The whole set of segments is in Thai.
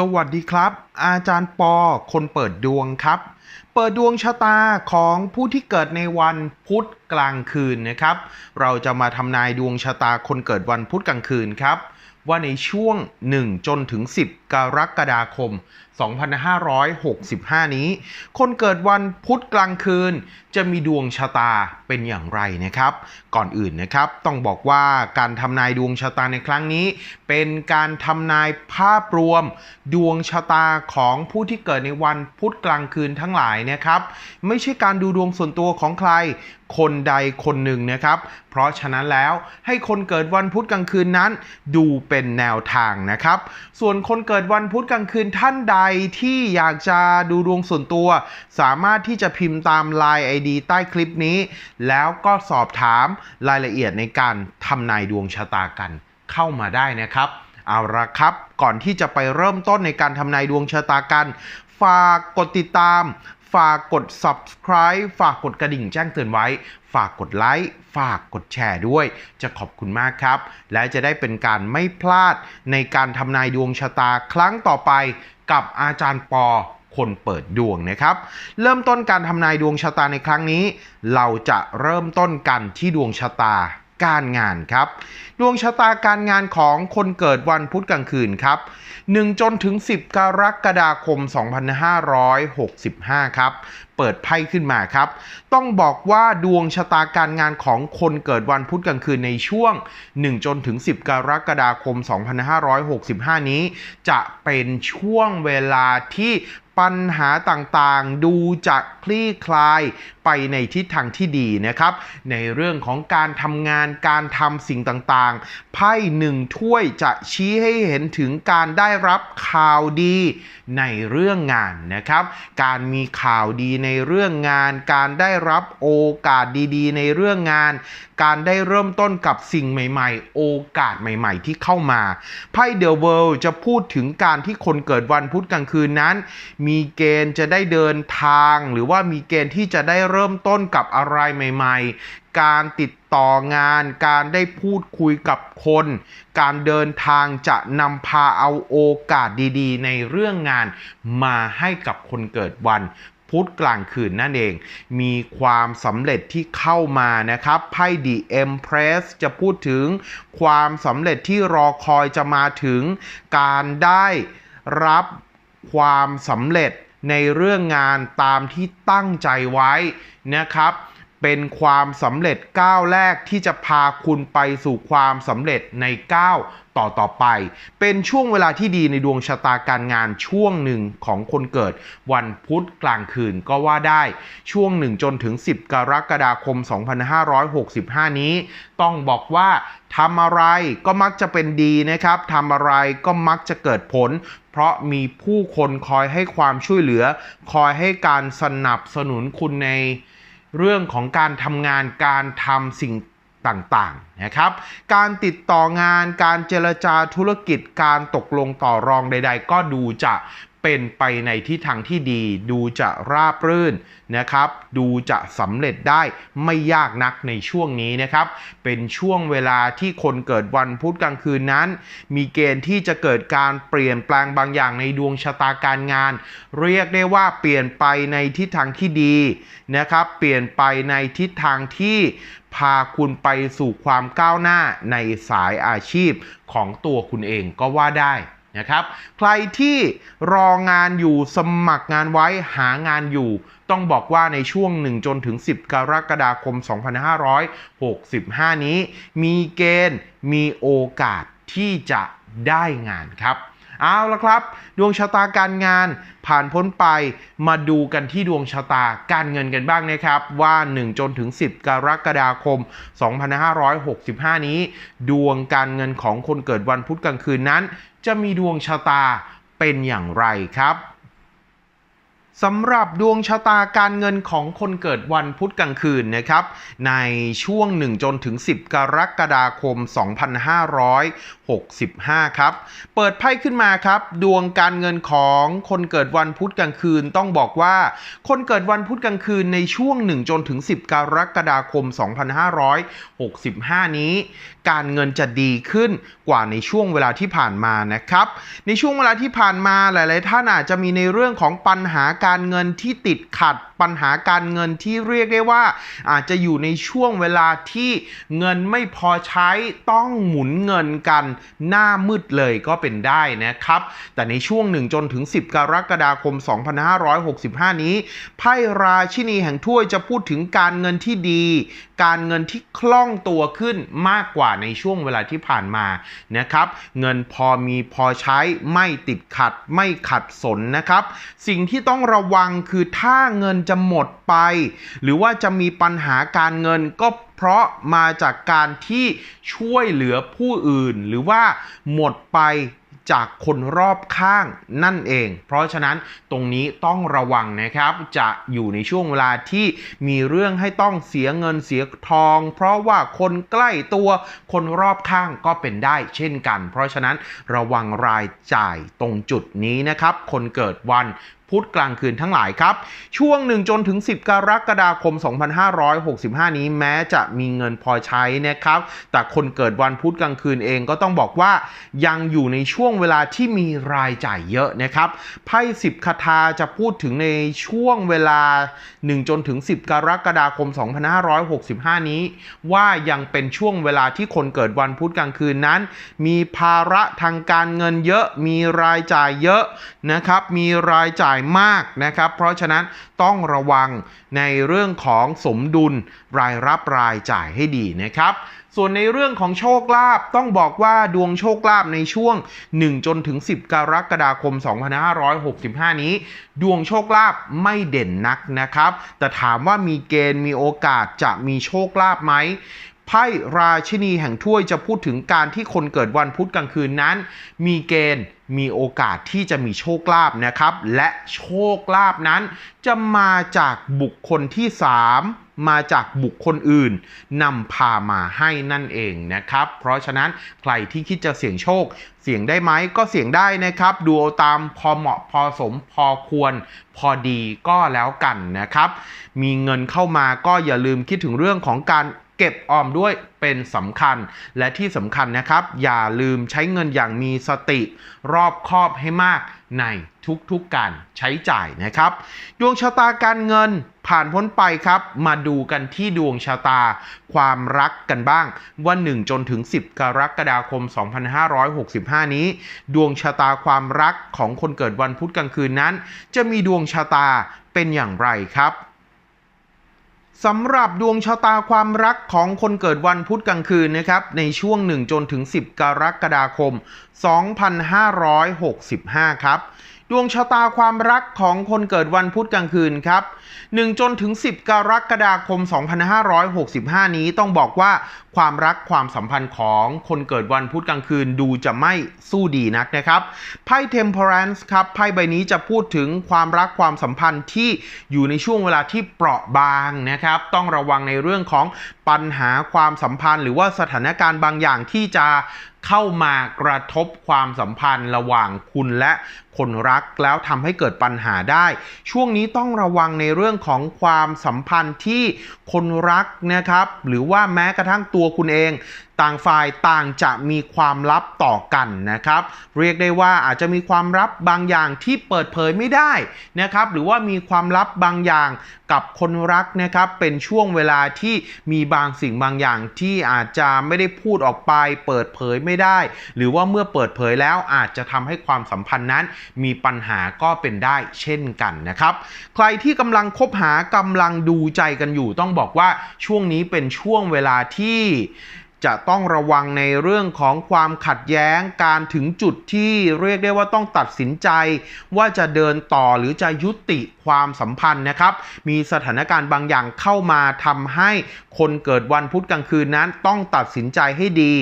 สวัสดีครับ อาจารย์ปอคนเปิดดวงครับ เปิดดวงชะตาของผู้ที่เกิดในวันพุธกลางคืนนะครับ เราจะมาทำนายดวงชะตาคนเกิดวันพุธกลางคืนครับ ว่าในช่วง 1 จนถึง 10 กรกฎาคม 2565 นี้ คนเกิดวันพุธกลางคืน จะมีดวงชะตาเป็นอย่างไรนะครับ ก่อนอื่นนะครับต้องบอกว่าการทำนายดวงชะตาในครั้งนี้ เป็นการทำนายภาพรวม ดวงชะตาของผู้ที่เกิดในวันพุธกลางคืนทั้งหลายนะครับ ไม่ใช่การดูดวงส่วนตัวของใครคนใดคนหนึ่งนะครับ เพราะฉะนั้นแล้วให้คนเกิดวันพุธกลางคืนนั้น ดูเป็นแนวทางนะครับ ส่วนคนเกิดวันพุธกลางคืนท่านใดที่อยากจะดูดวงส่วนตัว สามารถที่จะพิมพ์ตาม Line ID ใต้คลิปนี้ แล้วก็สอบถามรายละเอียดในการทำนายดวงชะตากันเข้ามาได้นะครับ เอาละครับ ก่อนที่จะไปเริ่มต้นในการทำนายดวงชะตากัน ฝากกดติดตาม ฝากกด subscribe ฝากกดกระดิ่งแจ้งเตือนไว้ ฝากกดไลค์ ฝากกดแชร์ด้วย จะขอบคุณมากครับ และจะได้เป็นการไม่พลาดในการทำนายดวงชะตาครั้งต่อไป กับอาจารย์ปอคนเปิดดวงนะครับ เริ่มต้นการทำนายดวงชะตาในครั้งนี้ เราจะเริ่มต้นกันที่ดวงชะตาการงานครับ ดวงชะตาการงานของคนเกิดวันพุธกลางคืนครับ 1 จนถึง 10 กรกฎาคม 2565 ครับ เปิดไพ่ขึ้นมาครับ ต้องบอกว่าดวงชะตาการงานของคนเกิดวันพุธกลางคืนในช่วง 1 จนถึง 10 กรกฎาคม 2565 นี้ จะเป็นช่วงเวลาที่ปัญหาต่างๆ ดูจะคลี่คลายไปในทิศทางที่ดีนะครับ ในเรื่องของการทำงานการทำสิ่งต่างๆ ไพ่หนึ่งถ้วยจะชี้ให้เห็นถึงการได้รับข่าวดีในเรื่องงานนะครับ การมีข่าวดีในในเรื่องงาน การได้รับโอกาสดีๆ ในเรื่องงาน การได้เริ่มต้นกับสิ่งใหม่ๆ โอกาสใหม่ๆ ที่เข้ามาไพ่เดอะเวิลด์จะพูดถึงการที่คนเกิดวันพุธกลางคืนนั้น มีเกณฑ์จะได้เดินทาง หรือว่ามีเกณฑ์ที่จะได้เริ่มต้นกับอะไรใหม่ ๆการติดต่องาน การได้พูดคุยกับคน การเดินทางจะนำพาเอาโอกาสดีๆ ในเรื่องงานมาให้กับคนเกิดวัน พุธกลางคืนนั่นเอง มีความสำเร็จที่เข้ามานะครับ ไพ่ดีเอ็มเพรสจะพูดถึงความสำเร็จที่รอคอยจะมาถึง การได้รับความสำเร็จในเรื่องงานตามที่ตั้งใจไว้นะครับ เป็นความสำเร็จก้าวแรกที่จะพาคุณไปสู่ความสำเร็จในก้าวต่อต่อไป เป็นช่วงเวลาที่ดีในดวงชะตาการงานช่วงหนึ่งของคนเกิด วันพุธกลางคืนก็ว่าได้ช่วงหนึ่งจนถึง 10 กรกฎาคม 2565 นี้ ต้องบอกว่าทำอะไรก็มักจะเป็นดีนะครับทำอะไรก็มักจะเกิดผล เพราะมีผู้คนคอยให้ความช่วยเหลือ คอยให้การสนับสนุนคุณใน เรื่องของการทำงานการทำสิ่งต่างๆนะครับ การติดต่องานการเจรจาธุรกิจการตกลงต่อรองใด ๆ ก็ดูจะ เป็นไปในทิศทางที่ดี ดูจะราบรื่นนะครับ ดูจะสำเร็จได้ไม่ยากนักในช่วงนี้นะครับ เป็นช่วงเวลาที่คนเกิดวันพุธกลางคืนนั้น มีเกณฑ์ที่จะเกิดการเปลี่ยนแปลงบางอย่างในดวงชะตาการงาน เรียกได้ว่าเปลี่ยนไปในทิศทางที่ดีนะครับ เปลี่ยนไปในทิศทางที่พาคุณไปสู่ความก้าวหน้าในสายอาชีพของตัวคุณเองก็ว่าได้ นะครับ ใครที่รองานอยู่สมัครงานไว้หางานอยู่ ต้องบอกว่าในช่วง 1 จนถึง 10 กรกฎาคม 2565 นี้ มีเกณฑ์มีโอกาสที่จะได้งานครับเอาละครับ ดวงชะตาการงานผ่านพ้นไปมาดูกันที่ดวงชะตาการเงินกันบ้างนะครับ ว่า 1 จนถึง 10 กรกฎาคม 2565 นี้ ดวงการเงินของคนเกิดวันพุธกลางคืนนั้น จะมีดวงชะตาเป็นอย่างไรครับสำหรับดวงชะตาการเงินของคนเกิดวันพุธกลางคืนนะครับ ในช่วง 1 จนถึง 10 กรกฎาคม 2565 ครับ เปิดไพ่ขึ้นมาครับ ดวงการเงินของคนเกิดวันพุธกลางคืนต้องบอกว่า คนเกิดวันพุธกลางคืนในช่วง 1 จนถึง 10 กรกฎาคม 2565 นี้ การเงินจะดีขึ้นกว่าในช่วงเวลาที่ผ่านมานะครับ ในช่วงเวลาที่ผ่านมาหลาย ๆ ท่านอาจจะมีในเรื่องของปัญหาการเงินที่ติดขัด ปัญหาการเงินที่เรียกได้ว่า อาจจะอยู่ในช่วงเวลาที่เงินไม่พอใช้ต้องหมุนเงินกันหน้ามืดเลยก็เป็นได้นะครับ แต่ในช่วง1จนถึง 10 กรกฎาคม 2565 นี้ไพ่ราชินีแห่งถ้วยจะพูดถึงการเงินที่ดี การเงินที่คล่องตัวขึ้นมากกว่าในช่วงเวลาที่ผ่านมานะครับเงินพอมีพอใช้ไม่ติดขัดไม่ขัดสนนะครับ สิ่งที่ต้องระวังคือถ้าเงินจะหมดไป หรือว่าจะมีปัญหาการเงินก็เพราะมาจากการที่ช่วยเหลือผู้อื่น หรือว่าหมดไป จากคนรอบข้างนั่นเอง เพราะฉะนั้นตรงนี้ต้องระวังนะครับ จะอยู่ในช่วงเวลาที่มีเรื่องให้ต้องเสียเงินเสียทอง เพราะว่าคนใกล้ตัวคนรอบข้างก็เป็นได้เช่นกัน เพราะฉะนั้นระวังรายจ่ายตรงจุดนี้นะครับ คนเกิดวัน พุธกลางคืนทั้งหลายครับ ช่วง 1 จนถึง 10 กรกฎาคม 2565 นี้แม้จะมีเงินพอใช้นะครับ แต่คนเกิดวันพุธกลางคืนเองก็ต้องบอกว่า ยังอยู่ในช่วงเวลาที่มีรายจ่ายเยอะนะครับไพ่10คาถาจะพูดถึงในช่วงเวลา 1 จนถึง 10 กรกฎาคม 2565 นี้ ว่ายังเป็นช่วงเวลาที่คนเกิดวันพุธกลางคืนนั้น มีภาระทางการเงินเยอะมีรายจ่ายเยอะนะครับ มีรายจ่ายมากนะครับ เพราะฉะนั้นต้องระวังในเรื่องของสมดุลรายรับรายจ่ายให้ดีนะครับ ส่วนในเรื่องของโชคลาภต้องบอกว่าดวงโชคลาภในช่วง 1 จนถึง 10 กรกฎาคม 2565 นี้ ดวงโชคลาภไม่เด่นนักนะครับ แต่ถามว่ามีเกณฑ์มีโอกาสจะมีโชคลาภไหม ไพ่ราชินีแห่งถ้วยจะพูดถึงการที่คนเกิดวันพุธกลางคืนนั้น มีเกณฑ์มีโอกาสที่จะมีโชคลาภนะครับ และโชคลาภนั้น จะมาจากบุคคลที่ 3 มาจากบุคคลอื่นนำพามาให้นั่นเองนะครับ เพราะฉะนั้นใครที่คิดจะเสี่ยงโชค เสี่ยงได้ไหมก็เสี่ยงได้นะครับ ดูตามพอเหมาะพอสมพอควร พอดีก็แล้วกันนะครับ มีเงินเข้ามาก็อย่าลืมคิดถึงเรื่องของการ เก็บออมด้วยเป็นสำคัญ และที่สำคัญนะครับ อย่าลืมใช้เงินอย่างมีสติ รอบคอบให้มากในทุกๆการใช้จ่ายนะครับ ดวงชะตาการเงินผ่านพ้นไปครับ มาดูกันที่ดวงชะตาความรักกันบ้าง ว่า 1 จนถึง 10 กรกฎาคม 2565 นี้ ดวงชะตาความรักของคนเกิดวันพุธกลางคืนนั้น จะมีดวงชะตาเป็นอย่างไรครับ สำหรับดวงชะตาความรักของคนเกิดวันพุธกลางคืนนะครับ ในช่วง 1 จนถึง 10 กรกฎาคม 2565 ครับ ดวงชะตาความรักของคนเกิดวันพุธกลางคืนครับ 1 จนถึง 10 กรกฎาคม 2565 นี้ต้องบอกว่า ความรักความสัมพันธ์ของคนเกิดวันพุธกลางคืนดูจะไม่สู้ดีนักนะครับไพ่ Temperance ครับไพ่ใบนี้จะพูดถึงความรักความสัมพันธ์ที่อยู่ในช่วงเวลาที่เปราะบางนะครับต้องระวังในเรื่องของปัญหาความสัมพันธ์ หรือว่าสถานการณ์บางอย่างที่จะเข้ามากระทบความสัมพันธ์ระหว่างคุณและคนรักแล้วทำให้เกิดปัญหาได้ ช่วงนี้ต้องระวังในเรื่องของความสัมพันธ์ที่คนรักนะครับ หรือว่าแม้กระทั่งตัวคุณเอง ต่างฝ่ายต่างจะมีความลับต่อกันนะครับ เรียกได้ว่าอาจจะมีความลับบางอย่างที่เปิดเผยไม่ได้นะครับหรือว่ามีความลับบางอย่างกับคนรักนะครับเป็นช่วงเวลาที่มีบางสิ่งบางอย่างที่อาจจะไม่ได้พูดออกไป เปิดเผยไม่ได้ หรือว่าเมื่อเปิดเผยแล้วอาจจะทำให้ความสัมพันธ์นั้น มีปัญหาก็เป็นได้เช่นกันนะครับ ใครที่กำลังคบหากำลังดูใจกันอยู่ต้องบอกว่าช่วงนี้เป็นช่วงเวลาที่ จะต้องระวังในเรื่องของความขัดแย้งการถึงจุดที่เรียกได้ว่าต้องตัดสินใจ ว่าจะเดินต่อหรือจะยุติความสัมพันธ์นะครับ มีสถานการณ์บางอย่างเข้ามาทำให้คนเกิดวันพุธกลางคืนนั้นต้องตัดสินใจให้ดี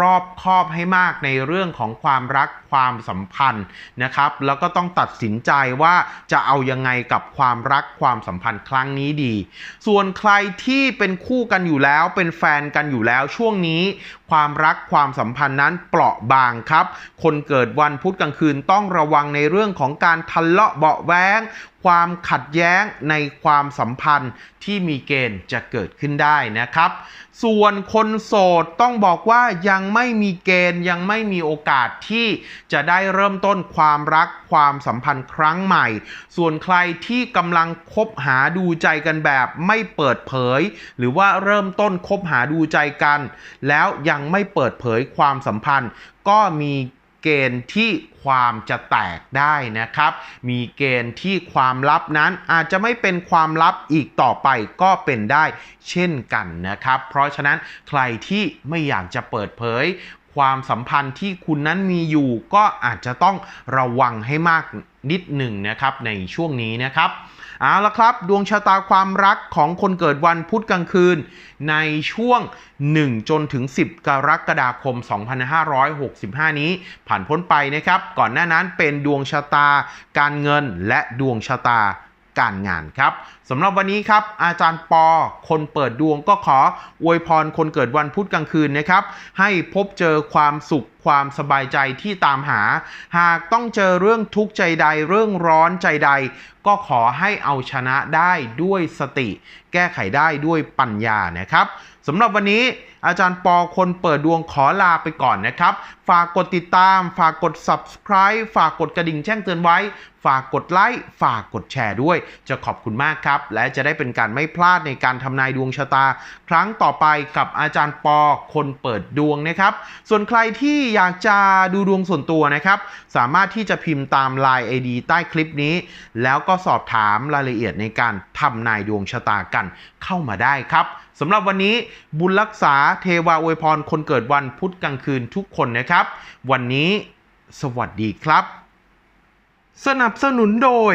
รอบคอบให้มากในเรื่องของความรักความสัมพันธ์นะครับ แล้วก็ต้องตัดสินใจว่าจะเอายังไงกับความรักความสัมพันธ์ครั้งนี้ดี ส่วนใครที่เป็นคู่กันอยู่แล้วเป็นแฟนกันอยู่แล้วช่วงนี้ความรักความสัมพันธ์นั้นเปราะบางครับ คนเกิดวันพุธกลางคืนต้องระวังในเรื่องของการทะเลาะเบาะแว้ง ความขัดแย้งในความสัมพันธ์ที่มีเกณฑ์จะเกิดขึ้นได้นะครับ ส่วนคนโสดต้องบอกว่ายังไม่มีเกณฑ์ยังไม่มีโอกาสที่จะได้เริ่มต้นความรักความสัมพันธ์ครั้งใหม่ ส่วนใครที่กำลังคบหาดูใจกันแบบไม่เปิดเผย หรือว่าเริ่มต้นคบหาดูใจกัน แล้วยังไม่เปิดเผยความสัมพันธ์ ก็มีเกณฑ์ที่ ความจะแตกได้นะครับ มีเกณฑ์ที่ความลับนั้นอาจจะไม่เป็นความลับอีกต่อไปก็เป็นได้เช่นกันนะครับ เพราะฉะนั้นใครที่ไม่อยากจะเปิดเผย ความสัมพันธ์ที่คุณนั้นมีอยู่ ก็อาจจะต้องระวังให้มากนิดหนึ่งนะครับในช่วงนี้นะครับ เอาละครับ ดวงชะตาความรักของคนเกิดวันพุธกลางคืน ในช่วง 1 จนถึง 10 กรกฎาคม 2565 นี้ ผ่านพ้นไปนะครับ ก่อนหน้านั้นเป็นดวงชะตา การเงินและดวงชะตาการงานครับสำหรับวันนี้ครับอาจารย์ปอคนเปิดดวงก็ขออวยพรคนเกิดวันพุธกลางคืนนะครับ ให้พบเจอความสุข ความสบายใจที่ตามหา หากต้องเจอเรื่องทุกข์ใจใดเรื่องร้อนใจใด ก็ขอให้เอาชนะได้ด้วยสติ แก้ไขได้ด้วยปัญญานะครับสำหรับวันนี้อาจารย์ปอคนเปิดดวงขอลาไปก่อนนะครับ ฝากกดติดตาม ฝากกด subscribe ฝากกดกระดิ่งแจ้งเตือนไว้ ฝากกดไลค์ ฝากกดแชร์ด้วย จะขอบคุณมากครับ และจะได้เป็นการไม่พลาดในการทำนายดวงชะตา ครั้งต่อไปกับอาจารย์ปอคนเปิดดวงนะครับ ส่วนใครที่อยากจะดูดวงส่วนตัวนะครับ สามารถที่จะพิมพ์ตาม Line ID ใต้คลิปนี้ แล้วก็สอบถามรายละเอียดในการทำนายดวงชะตากันเข้ามาได้ครับสำหรับวันนี้บุญรักษาเทวาอวยพรคนเกิดวันพุธกลางคืนทุกคนนะครับ วันนี้สวัสดีครับ สนับสนุนโดย